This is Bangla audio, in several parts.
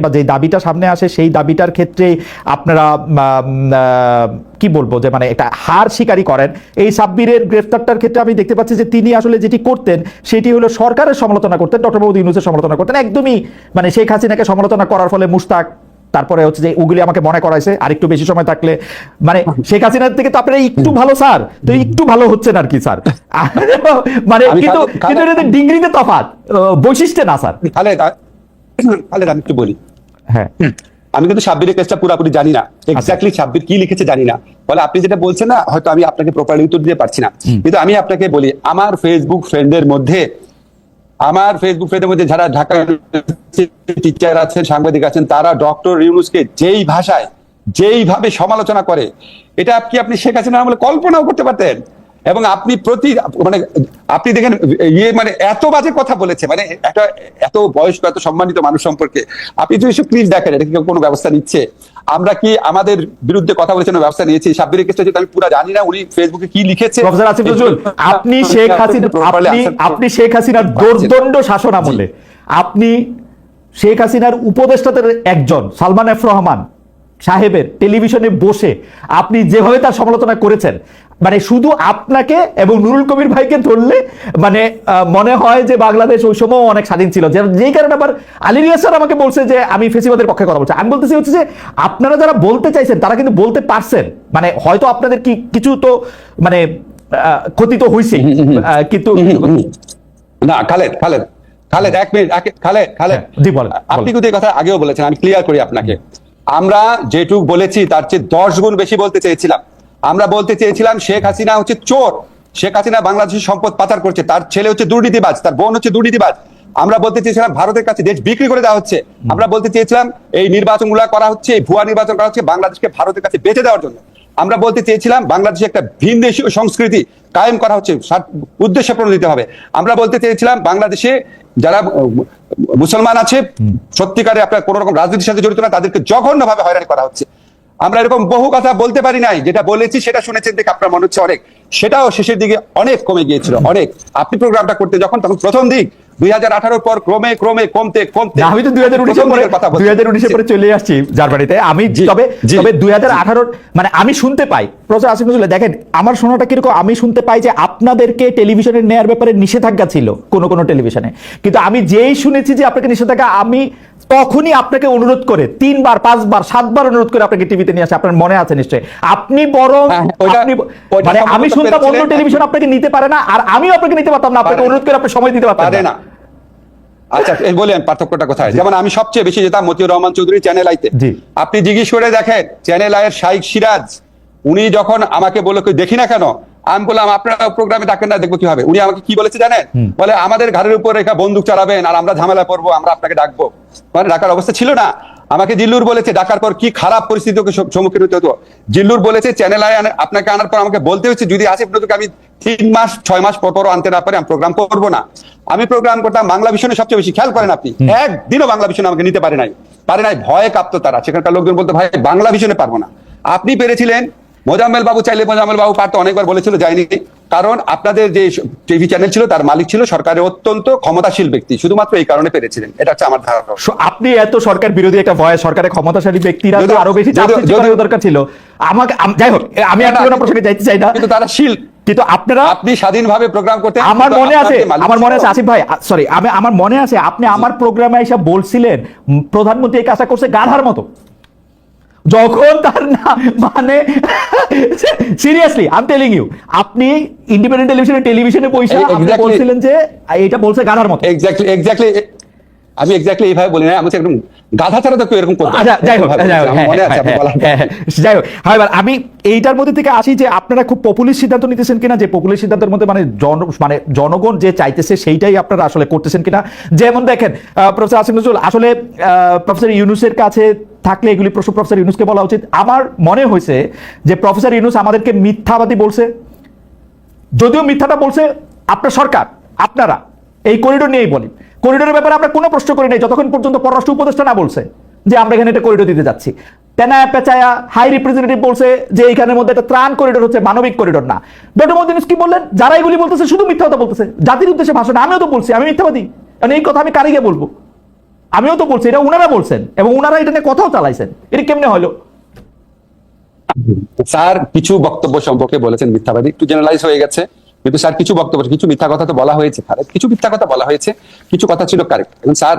বা যে দাবিটা সামনে আসে সেই দাবিটার ক্ষেত্রে আপনারা কি বলব যে মানে একটা হার স্বীকারই করেন। এই সাব্বিরের গ্রেফতারটার ক্ষেত্রে আমি দেখতে পাচ্ছি যে তিনি আসলে যেটি করতেন সেটি হলো সরকারের সমালোচনা করতেন ডক্টর মোহাম্মদ ইউনুসের সমালোচনা করতেন। একদমই মানে শেখ হাসিনাকে সমালোচনা করার ফলে মুস্তাক তারপরে হচ্ছে যে ওগুলি আমাকে মনে করাইছে আর একটু বেশি সময় থাকলে। মানে শেখ হাসিনার থেকে তো আপনারা একটু ভালো স্যার। তো একটু ভালো হচ্ছেন আর কি স্যার। মানে কিন্তু কিন্তু ডিগ্রিতে তফাৎ। বৈশিষ্ট্যে না স্যার। খালেদ আমি একটু বলি। হ্যাঁ। আমি কিন্তু সাব্বিরের কেসটা পুরোপুরি জানি না। এক্স্যাক্টলি সাব্বির কি লিখেছে জানি না। ফলে আপনি যেটা বলছেন না হয়তো আমি আপনাকে প্রপারলি উত্তর দিতে পারছি না। কিন্তু আমি আপনাকে বলি আমার ফেসবুক ফ্রেন্ডের মধ্যে আমার ফেসবুক ফ্রেন্ডের মধ্যে যারা ঢাকা টিচার আছেন সাংবাদিক আছেন তারা ডক্টর ইউনুসকে যেই ভাষায় যেইভাবে সমালোচনা করে এটা কি আপনি শেখ হাসিনা আমলে কল্পনাও করতে পারতেন? এবং আপনি প্রতি মানে আপনি দেখেন ইয়ে মানে এত বাজে কথা বলেছে মানে একটা এত বয়স্ক এত সম্মানিত মানুষ সম্পর্কে। আপনি যদি এসব প্লিজ দেখেন এটা কি কোনো ব্যবস্থা নিচ্ছে? আমরা কি আমাদের বিরুদ্ধে কথা বলেছেন ব্যবস্থা নিয়েছি? সাব্বিরের কেসটা যেটা আমি পুরো জানি না উনি ফেসবুকে কি লিখেছে? প্রফেসর আসিফ নজরুল আপনি শেখ হাসিনা আপনি আপনি শেখ হাসিনার দোর্দণ্ড শাসন আমলে আপনি শেখ হাসিনার উপদেষ্টাদের একজন সালমান এফ রহমান সাহেবের টেলিভিশনে বসে আপনি যেভাবে তার সমালোচনা করেছেন মানে শুধু আপনাকে এবং নুরুল কবির ভাইকে ধরলে মানে মনে হয় যে বাংলাদেশ ওই সময় অনেক স্বাধীন ছিল। যে- যেই কারণে আবার আলী রিয়াজ স্যার আমাকে বলছে যে আমি ফেসিবাদের পক্ষে কথা বলছি। আমি বলতেছি হচ্ছে যে আপনারা যারা বলতে চাইছেন তারা কিন্তু বলতে পারছেন। মানে হয়তো আপনাদের কি কিছু তো মানে ক্ষতি তো হয়েছে কিন্তু না খালেদ খালেদ খালেদ এক মিনিট খালেদ খালেদ। হ্যাঁ, আপনি। কিন্তু এই কথা আগেও বলেছেন আমি ক্লিয়ার করি আপনাকে। আমরা যেটুক বলেছি তার চেয়ে দশ গুণ বেশি বলতে চেয়েছিলাম। আমরা বলতে চেয়েছিলাম শেখ হাসিনা হচ্ছে চোর। শেখ হাসিনা বাংলাদেশের সম্পদ পাচার করছে তার ছেলে হচ্ছে দুর্নীতিবাজ তার বোন হচ্ছে দুর্নীতিবাজ। আমরা বলতে চেয়েছিলাম ভারতের কাছে দেশ বিক্রি করে দেওয়া হচ্ছে। আমরা বলতে চেয়েছিলাম এই নির্বাচন করা হচ্ছে এই ভুয়া নির্বাচন করা হচ্ছে বাংলাদেশকে ভারতের কাছে বেঁচে দেওয়ার জন্য। আমরা বলতে চেয়েছিলাম বাংলাদেশে একটা ভিন দেশীয় সংস্কৃতি কায়েম করা হচ্ছে উদ্দেশ্য প্রণোদিত হবে। আমরা বলতে চেয়েছিলাম বাংলাদেশে যারা মুসলমান আছে সত্যিকারে আপনার কোন রকম রাজনীতির সাথে জড়িত না তাদেরকে জঘন্য ভাবে হয়রানি করা হচ্ছে। আমরা এরকম বহু কথা বলতে পারি নাই যেটা বলেছি সেটা শুনেছেন দেখে আপনার মনে হচ্ছে অনেক। সেটাও শেষের দিকে অনেক কমে গিয়েছিল অনেক। আপনি প্রোগ্রামটা করতে যখন তখন প্রথম দিক দুই হাজার পর ক্রমে ক্রমে কমতে কমতে। আমি তো দুই হাজার উনিশের পরে কথা দুই হাজার উনিশের পরে চলে আসছি জার্মানিতে। আমি জি, তবে তবে দুই হাজার আঠারোর মানে আমি শুনতে পাই। প্রফেসর আসিফ নজরুল দেখেন আমার শোনাটা কীরকম? আমি শুনতে পাই যে আপনাদেরকে টেলিভিশনে নেয়ার ব্যাপারে নিষেধাজ্ঞা ছিল কোন কোন টেলিভিশনে। কিন্তু আমি যেই শুনেছি যে আপনাকে নিষেধাজ্ঞা আমি তখনই আপনাকে অনুরোধ করে তিনবার পাঁচবার সাতবার অনুরোধ করে আপনাকে টিভিতে নিয়ে আসে আপনার মনে আছে নিশ্চয়ই। আপনি বরং হ্যাঁ, ওইটা মানে আমি শুনতাম অন্য টেলিভিশন আপনাকে নিতে পারে না আর আমিও আপনাকে নিতে পারতাম না আপনাকে অনুরোধ করে আপনি সময় দিতে পারতেন পারে না। আচ্ছা এই বলেন পার্থক্যটা কোথায়? যেমন আমি সবচেয়ে বেশি যেতাম মতিউর রহমান চৌধুরী চ্যানেল আইতে। আপনি জিজ্ঞেস করে দেখেন চ্যানেল আয়ের শাইক সিরাজ উনি যখন আমাকে কই দেখি না কেন? আমি বললাম আপনারা প্রোগ্রামে ডাকেন না দেখব কি হবে উনি আমাকে কি বলেছে জানেন? বলে আমাদের ঘরের উপর রেখা বন্দুক চালাবেন আর আমরা ঝামেলা করব আমরা আপনাকে ডাকবো। মানে ডাকার অবস্থা ছিল না। আমাকে জিল্লুর বলেছে ডাকার পর কি খারাপ পরিস্থিতিকে সম- সম্মুখীন হতে হতো? জিল্লুর বলেছে চ্যানেল আয় আপনাকে আনার পর আমাকে বলতে হচ্ছে যদি আসিফ নজরুলকে আমি তিন মাস ছয় মাস পর পর আনতে না পারি আমি প্রোগ্রাম করব না। আমি প্রোগ্রাম করতাম বাংলা ভীষণে সবচেয়ে বেশি খেয়াল করেন আপনি। একদিনও বাংলা ভীষণে আমাকে নিতে পারে নাই। পারে নাই ভয়ে কাঁপতো তারা। সেখানকার লোকজন বলতো ভাই বাংলা ভীষণে পারব না। আপনি পেরেছিলেন মোজাম্মেল বাবু চাইলে মোজাম্মেল বাবু পারতো অনেকবার বলেছিল যায়নি। কারণ আপনাদের যে টিভি চ্যানেল ছিল তার মালিক ছিল সরকারের অত্যন্ত ক্ষমতাশীল ব্যক্তি শুধুমাত্র এই কারণে পেরেছিলেন। এটা হচ্ছে আমার ধারণা। স- আপনি এত সরকার বিরোধী একটা ভয় সরকারের ক্ষমতাশালী ব্যক্তিরা তো আরও বেশি যদিও- দরকার ছিল। আমাকে যাই হোক আমি আর না, পুরোনো প্রসঙ্গে যাইতে চাই না। কিন্তু তারা শীল। কিন্তু আপনারা আপনি স্বাধীনভাবে প্রোগ্রাম করতে আমার মনে আছে আমার মনে আছে আসিফ ভাই সরি আমি আমার মনে আছে আপনি আমার প্রোগ্রামে এসে বলছিলেন প্রধানমন্ত্রী এই কাজটা করছে গাধার মতো। যখন তার না মানে seriously I am telling you আপনি ইন্ডিপেন্ডেন্ট টেলিভিশনে টেলিভিশনে পয়সা বলছিলেন যে এটা বলছে গাধার মতো। এক্স্যাক্টলি এক্স্যাক্টলি আমি এক্স্যাক্টলি এইভাবে বলি না আমি একদম গাধা ছাড়া তো কেউ এরকম করতো। আচ্ছা যাই হোক যাই হোক, হ্যাঁ, আপনি হ্যাঁ, হ্যাঁ, যাই হোক এবার আমি এইটার মধ্যে থেকে আসি যে আপনারা খুব পপুলার সিদ্ধান্ত নিতেছেন কিনা যে পপুলার সিদ্ধান্তের মধ্যে মানে জন মানে জনগণ যে চাইতেছে সেইটাই আপনারা আসলে করতেছেন কিনা। যেমন দেখেন প্রফেসর আসিম নজরুল আসলে প্রফেসর ইউনুসের কাছে থাকলে এগুলি প্রশ্ন প্রফেসর ইউনুসকে বলা উচিত। আমার মনে হয়েছে যে প্রফেসর ইউনুস আমাদেরকে মিথ্যাবাদী বলছে। যদিও মিথ্যাটা বলছে আপনার সরকার আপনারা এই করিডোর নিয়েই বলি। করিডোরের ব্যাপারে আমরা কোনো প্রশ্ন করি নাই, যতক্ষণ পর্যন্ত পররাষ্ট্র উপদেষ্টা না বলছে যে আমরা এখানে একটা করিডোর দিতে যাচ্ছি। তেনায়া পেঁচায়া হাই রিপ্রেজেন্টেটিভ বলছে যে এইখানের মধ্যে একটা ত্রাণ করিডোর হচ্ছে মানবিক করিডোর না। ডক্টর মোদী কি বললেন যারা এগুলি বলতেছে, শুধু মিথ্যা কথা বলতেছে। জাতির উদ্দেশ্যে ভাষণ, আমিও তো বলছি, আমি মিথ্যাবাদী। কারণ এই কথা আমি কারিগে বলব? আমিও তো বলছি, এটা উনারা বলছেন এবং উনারা এটা নিয়ে কথাও চালাইছেন। এটা কেমনে হলো? স্যার, কিছু বক্তব্য সম্পর্কে বলেছেন মিথ্যাবাদী, একটু জেনারেলাইজ হয়ে গেছে। কিন্তু স্যার কিছু বক্তব্য কিছু মিথ্যা কথা তো বলা হয়েছে কারেক্ট কিছু মিথ্যা কথা বলা হয়েছে কিছু কথা ছিল কারেক্ট এবং স্যার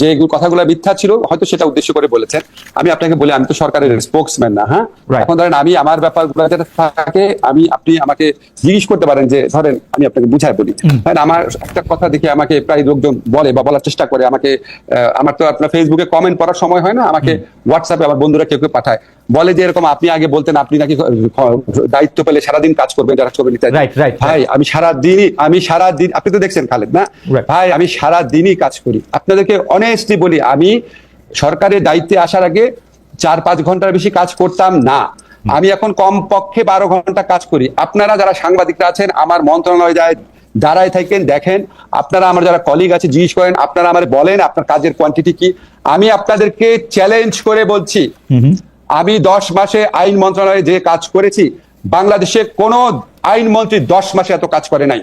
যে কথাগুলো মিথ্যা ছিল হয়তো সেটা উদ্দেশ্য করে বলেছেন। আমি আপনাকে বলি আমি তো সরকারের স্পোক্সম্যান না হ্যাঁ? এখন ধরেন আমি আমার ব্যাপারগুলো যেটা থাকে আমি আপনি আমাকে জিজ্ঞেস করতে পারেন যে ধরেন আমি আপনাকে বুঝাই বলি। হ্যাঁ আমার একটা কথা দেখে আমাকে প্রায় লোকজন বলে বা বলার চেষ্টা করে আমাকে আহ, আমার তো আপনার ফেসবুকে কমেন্ট পড়ার সময় হয় না আমাকে হোয়াটসঅ্যাপে আমার বন্ধুরা কেউ কেউ পাঠায়। বলে যে এরকম আপনি আগে বলতেন আপনি নাকি দায়িত্ব পেলে সারাদিন কাজ করবেন যারা করবেন ভাই আমি সারা দিনই আমি সারা দিন আপনি তো দেখছেন খালেদ না? ভাই আমি সারা দিনই কাজ করি। আপনাদেরকে অনেস্টলি বলি আমি সরকারের দায়িত্বে আসার আগে চার পাঁচ ঘণ্টার বেশি কাজ করতাম না। আমি এখন কম পক্ষে বারো ঘণ্টা কাজ করি। আপনারা যারা সাংবাদিকরা আছেন আমার মন্ত্রণালয়ে যায় দাঁড়ায় থাকেন দেখেন আপনারা আমার যারা কলিগ আছে জিজ্ঞেস করেন আপনারা আমার বলেন আপনার কাজের কোয়ান্টিটি কি? আমি আপনাদেরকে চ্যালেঞ্জ করে বলছি। আমি দশ মাসে আইন মন্ত্রণালয়ে যে কাজ করেছি বাংলাদেশে কোনো আইনমন্ত্রী দশ মাসে এত কাজ করে নাই।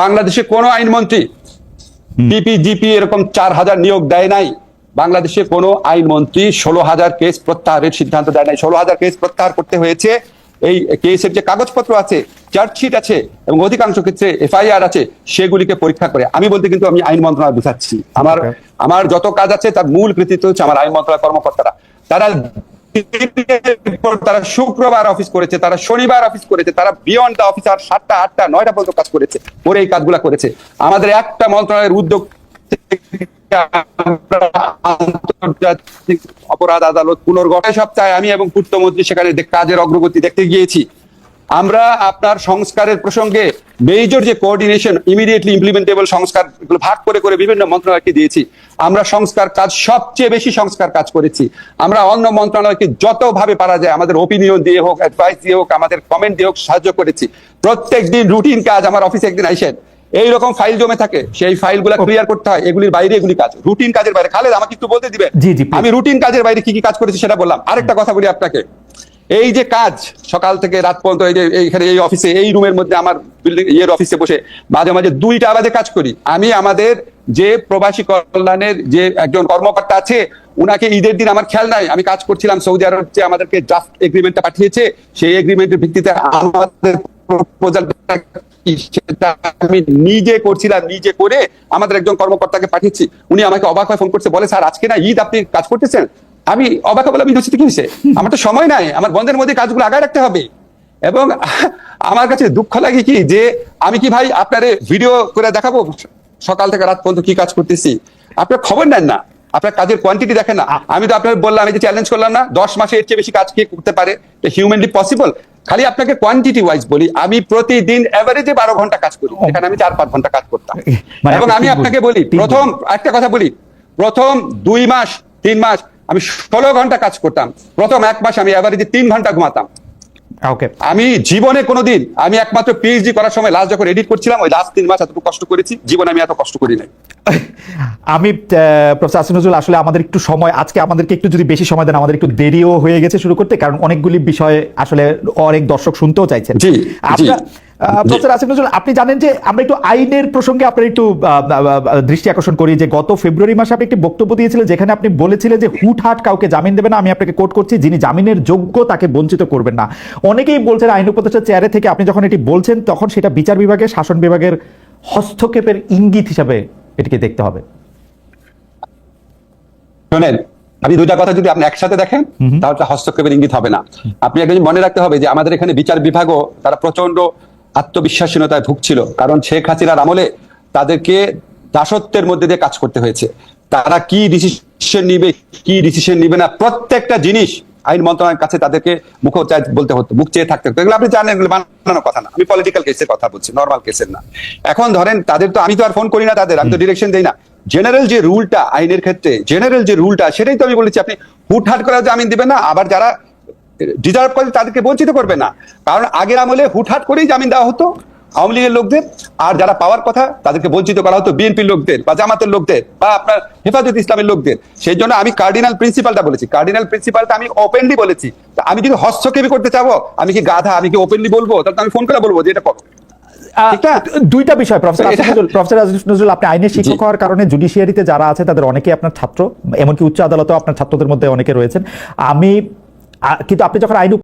বাংলাদেশে কোনো আইনমন্ত্রী পিপিজিপি এরকম চার হাজার নিয়োগ দেয় নাই। বাংলাদেশে কোনো আইনমন্ত্রী ষোলো হাজার কেস প্রত্যাহারের সিদ্ধান্ত দেয় নাই। ষোলো হাজার কেস প্রত্যাহার করতে হয়েছে। এই কেসের যে কাগজপত্র আছে চার্জশিট আছে এবং অধিকাংশ ক্ষেত্রে এফআইআর আছে সেগুলিকে পরীক্ষা করে। আমি বলতে কিন্তু আমি আইন মন্ত্রণালয় বুঝাচ্ছি। আমার আমার যত কাজ আছে তার মূল কৃতিত্ব হচ্ছে আমার আইন মন্ত্রণালয় কর্মকর্তারা। তারা তারা শুক্রবার অফিস করেছে, তারা শনিবার অফিস করেছে, তারা বিয়ন্ড দা অফিস আর সাতটা, আটটা, নয়টা পর্যন্ত কাজ করেছে, করে এই কাজগুলা করেছে। আমাদের একটা মন্ত্রণালয়ের উদ্যোগ আন্তর্জাতিক অপরাধ আদালত পুনর্গঠন। সব চাই আমি এবং পূর্তমন্ত্রী সেখানে কাজের অগ্রগতি দেখতে গিয়েছি আমরা আপনার সংস্কারের প্রসঙ্গে মেজর যে কোঅর্ডিনেশন ইমিডিয়েটলি ইমপ্লিমেন্টেবল সংস্কার ভাগ করে করে বিভিন্ন মন্ত্রণালয়কে দিয়েছি আমরা সংস্কার কাজ সবচেয়ে বেশি সংস্কার কাজ করেছি। আমরা অন্য মন্ত্রণালয়কে যতভাবে পারা যায় আমাদের ওপিনিয়ন দিয়ে হোক অ্যাডভাইস দিয়ে হোক আমাদের কমেন্ট দিয়ে হোক সাহায্য করেছি। প্রত্যেক দিন রুটিন কাজ আমার অফিসে একদিন আইসেন। এইরকম ফাইল জমে থাকে সেই ফাইলগুলো ক্লিয়ার করতে হয় এগুলির বাইরে এগুলি কাজ। রুটিন কাজের বাইরে। খালেদ আমাকে একটু বলতে দিবে জি, জি, আমি রুটিন কাজের বাইরে কি কি কাজ করেছি সেটা বললাম। আরেকটা কথা বলি আপনাকে। এই যে কাজ, সকাল থেকে রাত পর্যন্ত এই যে এইখানে এই অফিসে এই রুমের মধ্যে আমার বিল্ডিং ইয়ের অফিসে বসে মাঝে মাঝে দুইটা বাজে কাজ করি। আমি আমাদের যে প্রবাসী কল্যাণের যে একজন কর্মকর্তা আছে, উনাকে ঈদের দিন আমার খেয়াল নাই। আমি কাজ করছিলাম, সৌদি আরব যে আমাদেরকে ড্রাফট এগ্রিমেন্টটা পাঠিয়েছে, সেই এগ্রিমেন্টের ভিত্তিতে আমাদের আমি নিজে করছিলাম নিজে করে আমাদের একজন কর্মকর্তাকে পাঠিয়েছি। উনি আমাকে অবাক হয়ে ফোন করছে, বলে, স্যার, আজকে না ঈদ, আপনি কাজ করতেছেন? আমি অবাক বললাম ইউনিভার্সিটি কি হয়েছে? আমার তো সময় নাই আমার বন্ধের মধ্যে কাজগুলো আগায় রাখতে হবে। এবং আমার কাছে দুঃখ লাগে কি যে আমি কি ভাই আপনারে ভিডিও করে দেখাবো? সকাল থেকে রাত পর্যন্ত কি কাজ করতেছি? আপনার খবর নেন না আপনার কাজের কোয়ান্টিটি দেখেন না। আমি তো আপনার বললাম আমি যে চ্যালেঞ্জ করলাম না দশ মাসে এর চেয়ে বেশি কাজ কে করতে পারে? হিউম্যানলি পসিবল খালি আপনাকে কোয়ান্টিটি ওয়াইজ বলি আমি প্রতিদিন এভারেজে বারো ঘণ্টা কাজ করি। এখানে আমি চার পাঁচ ঘণ্টা কাজ করতাম। মানে এবং আমি আপনাকে বলি- বলি প্রথম একটা কথা বলি প্রথম দুই মাস তিন মাস আমি ষোলো ঘণ্টা কাজ করতাম। প্রথম এক মাস আমি এভারেজে তিন ঘণ্টা ঘুমাতাম। ওকে আমি জীবনে কোনোদিন আমি একমাত্র পিএইচডি করার সময় লাস্ট যখন এডিট করছিলাম ওই লাস্ট তিন মাস এতটুকু কষ্ট করেছি জীবনে আমি এত কষ্ট করি নাই। আমি আহ, প্রফেসর নজরুল আসলে আমাদের একটু সময় আজকে আমাদেরকে একটু যদি বেশি সময় দেন আমাদের একটু দেরিও হয়ে গেছে শুরু করতে কারণ অনেকগুলি বিষয়ে আসলে অনেক দর্শক শুনতেও চাইছেন। জি, আপনার। প্রফেসর আসিফ নজরুল আপনি জানেন যে আমরা একটু আইনের প্রসঙ্গে আপনার একটু দৃষ্টি আকর্ষণ করি যে গত ফেব্রুয়ারি মাসে আপনি একটি বক্তব্য দিয়েছিলেন যেখানে আপনি বলেছিলেন যে হুটহাট কাউকে জামিন দেবে না আমি আপনাকে কোট করছি যিনি জামিনের যোগ্য তাকে বঞ্চিত করবেন না। অনেকেই বলছেন আইন উপদেষ্টার চেয়ারে থেকে আপনি যখন এটি বলছেন তখন সেটা বিচার বিভাগের শাসন বিভাগের হস্তক্ষেপের ইঙ্গিত হিসাবে এটিকে দেখতে হবে। শোনেন আমি দুইটা কথা যদি আপনি একসাথে দেখেন তাহলে হস্তক্ষেপের ইঙ্গিত হবে না। আপনি একটা জিনিস মনে রাখতে হবে যে আমাদের এখানে বিচার বিভাগও তারা প্রচণ্ড আত্মবিশ্বাসীনতায় ভুগছিল। কারণ শেখ হাসিনার আমলে তাদেরকে দাসত্বের মধ্যে দিয়ে কাজ করতে হয়েছে। তারা কি ডিসিশন নিবে কি ডিসিশন নিবে না প্রত্যেকটা জিনিস আইন মন্ত্রণালয়ের কাছে তাদেরকে মুখ চাই বলতে হতো মুখ চেয়ে থাকতে হতো। এগুলো আপনি জানেন এগুলো বানানো কথা না। আমি পলিটিক্যাল কেসের কথা বলছি নর্মাল কেসের না। এখন ধরেন তাদের তো আমি তো আর ফোন করি না তাদের আমি তো ডিরেকশন দেই না। জেনারেল যে রুলটা আইনের ক্ষেত্রে জেনারেল যে রুলটা সেটাই তো আমি বলেছি আপনি হুটহাট করে জামিন দিবেন না আবার যারা ডিজার্ভ করে তাদেরকে বঞ্চিত করবে না। কারণ আগের আমলে হুটহাট করেই জামিন দেওয়া হতো আওয়ামী লীগের লোকদের। আর যারা পাওয়ার কথা তাদেরকে বঞ্চিত করা হতো বিএনপির লোকদের বা জামাতের লোকদের বা আপনার হেফাজত ইসলামের লোকদের। সেই জন্য আমি কার্ডিনাল প্রিন্সিপালটা বলেছি। কার্ডিনাল প্রিন্সিপালটা আমি ওপেনলি বলেছি। আমি যদি হস্তক্ষেপই করতে চাবো আমি কি গাধা আমি কি ওপেনলি বলব? তাহলে আমি ফোন করে বলব যে এটা করো দুইটা বিষয় প্রফেসর প্রফেসর নজরুল আপনি আইনের শিক্ষক হওয়ার কারণে জুডিশিয়ারিতে যারা আছে তাদের অনেকেই আপনার ছাত্র। এমনকি উচ্চ আদালতেও আপনার ছাত্রদের মধ্যে অনেকে রয়েছেন। আমি কিন্তু আপনি যখন আইন